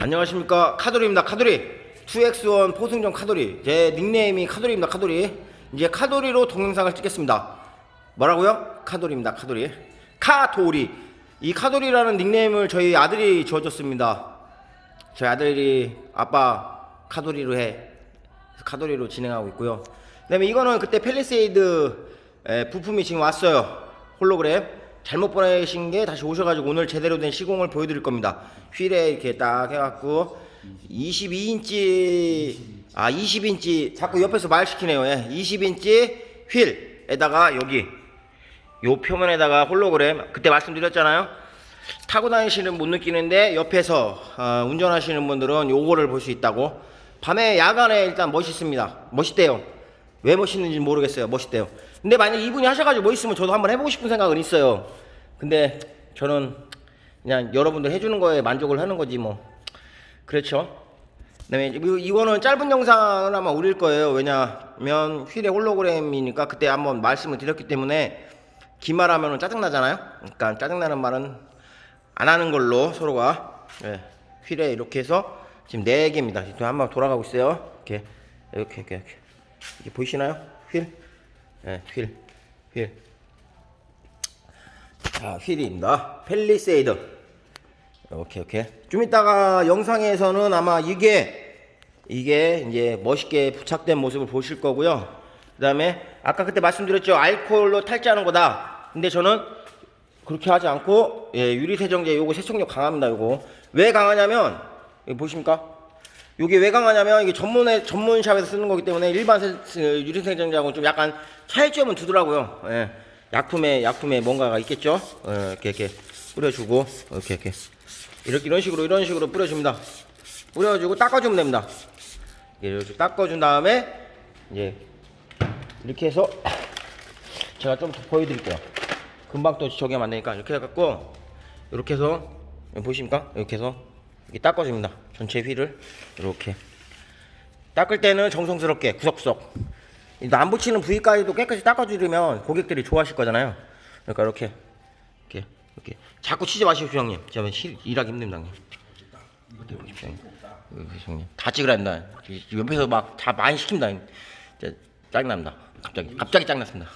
안녕하십니까. 카돌이입니다. 카돌이. 2x1 포승전 카돌이. 제 닉네임이 카돌이입니다. 카돌이. 이제 카돌이로 동영상을 찍겠습니다. 뭐라고요? 카돌이입니다. 카돌이. 카돌이. 이 카돌이라는 닉네임을 저희 아들이 지어줬습니다. 저희 아들이 아빠 카돌이로 해. 카돌이로 진행하고 있고요. 그 다음에 이거는 그때 펠리세이드 에, 부품이 지금 왔어요. 홀로그램 잘못 보내신 게 다시 오셔가지고 오늘 제대로 된 시공을 보여드릴 겁니다. 휠에 이렇게 딱 해갖고 22인치 아 20인치 자꾸 옆에서 말 시키네요. 예. 20인치 휠에다가 여기 요 표면에다가 홀로그램 그때 말씀드렸잖아요. 타고 다니시는 못 느끼는데 옆에서 어, 운전하시는 분들은 요거를 볼 수 있다고. 밤에 야간에 일단 멋있습니다. 멋있대요 왜 멋있는지 모르겠어요. 멋있대요. 근데 만약 이분이 하셔가지고 멋있으면 저도 한번 해보고 싶은 생각은 있어요. 근데 저는 그냥 여러분들 해주는 거에 만족을 하는 거지 뭐. 그렇죠? 그다음에 이- 이거는 짧은 영상을 아마 올릴 거예요. 왜냐면 휠의 홀로그램이니까 그때 한번 말씀을 드렸기 때문에 긴 말하면 짜증 나잖아요. 그러니까 짜증 나는 말은 안 하는 걸로 서로가 예, 휠에 이렇게 해서 지금 네 개입니다. 지금 한번 돌아가고 있어요. 이렇게 이렇게 이렇게 이렇게 이게 보이시나요? 휠, 예, 휠, 휠. 자, 휠입니다. 펠리세이드. 이렇게 이렇게. 좀 이따가 영상에서는 아마 이게 이게 이제 멋있게 부착된 모습을 보실 거고요. 그 다음에 아까 그때 말씀드렸죠. 알코올로 탈지하는 거다. 근데 저는 그렇게 하지 않고 예, 유리 세정제 요거 세척력 강합니다. 요거 왜 강하냐면 보십니까? 요게 왜 강하냐면 이게 전문에 전문 샵에서 쓰는 거기 때문에 일반 세, 세- 유리 세정제하고 좀 약간 차이점은 두더라고요. 예. 약품에 약품에 뭔가가 있겠죠. 예, 이렇게 이렇게 뿌려주고 이렇게 이렇게 이렇게 이런 식으로 이런 식으로 뿌려줍니다. 뿌려주고 닦아주면 됩니다. 이렇게 닦아준 다음에 이제 이렇게 해서 제가 좀더 보여드릴게요. 금방 또안 되니까 이렇게 해갖고 이렇게 해서 여기 보이십니까? 이렇게 해서 이렇게 닦아줍니다. 전체 휠을 이렇게 닦을 때는 정성스럽게 구석구석 이안 붙이는 부위까지도 깨끗이 닦아주려면 고객들이 좋아하실 거잖아요. 그러니까 이렇게 이렇게 이렇게 자꾸 치지 마십시오 형님. 제가 실- 일하기 힘듭니다 형님. 여기 다 찍으라 합니다. 옆에서 막 다 많이 시킵니다. 짜증납니다. 갑자기 갑자기 짜증났습니다.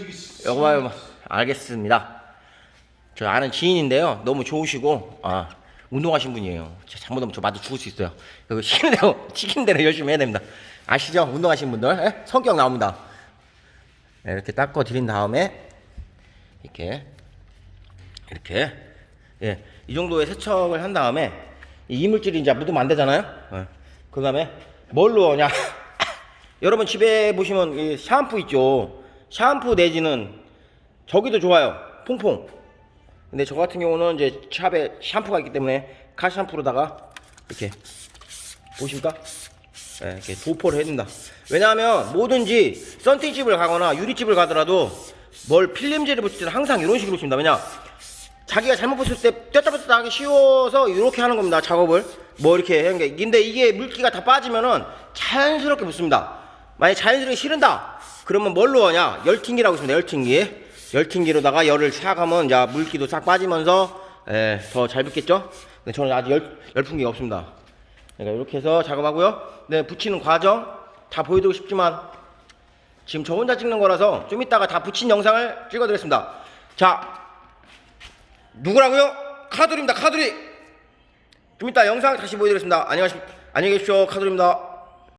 이게 씨. 여보 봐 알겠습니다. 저 아는 지인인데요. 너무 좋으시고 아 운동하신 분이에요. 저 잘못하면 저 맞아 죽을 수 있어요. 그 시키는 대로 시키는 대로 열심히 해야 됩니다. 아시죠? 운동하신 분들 예? 성격 나옵니다. 네, 이렇게 닦아 드린 다음에 이렇게 이렇게 예, 이 정도의 세척을 한 다음에 이 이물질이 이제 묻으면 안 되잖아요. 예. 그 다음에 뭘로 하냐? 여러분 집에 보시면 이 샴푸 있죠. 샴푸 내지는 저기도 좋아요. 퐁퐁. 근데 저 같은 경우는 이제 샵에 샴푸가 있기 때문에 카 샴푸로다가 이렇게 보십니까? 네, 이렇게 도포를 해준다. 왜냐하면 뭐든지 썬팅집을 가거나 유리집을 가더라도 뭘 필름제를 붙일 때는 항상 이런 식으로 씁니다. 왜냐? 자기가 잘못 붙일 때 떼다 뺐다 하기 쉬워서 이렇게 하는 겁니다. 작업을 뭐 이렇게 하는 게. 근데 이게 물기가 다 빠지면은 자연스럽게 붙습니다. 만약 자연스럽게 싫은다. 그러면 뭘로 하냐? 열팅기라고 있습니다. 열팅기. 열팅기로다가 열을 싹 하면 이제 물기도 싹 빠지면서 예, 더잘 붙겠죠? 근데 저는 아직 열, 열풍기가 없습니다. 그러니까 이렇게 해서 작업하고요. 네, 붙이는 과정 다 보여드리고 싶지만 지금 저 혼자 찍는 거라서 좀 이따가 다 붙인 영상을 찍어드리겠습니다. 자, 누구라고요? 카돌입니다. 카돌이. 좀 이따 영상 다시 보여드리겠습니다. 안녕하십니까? 안녕히 계십시오. 카돌입니다.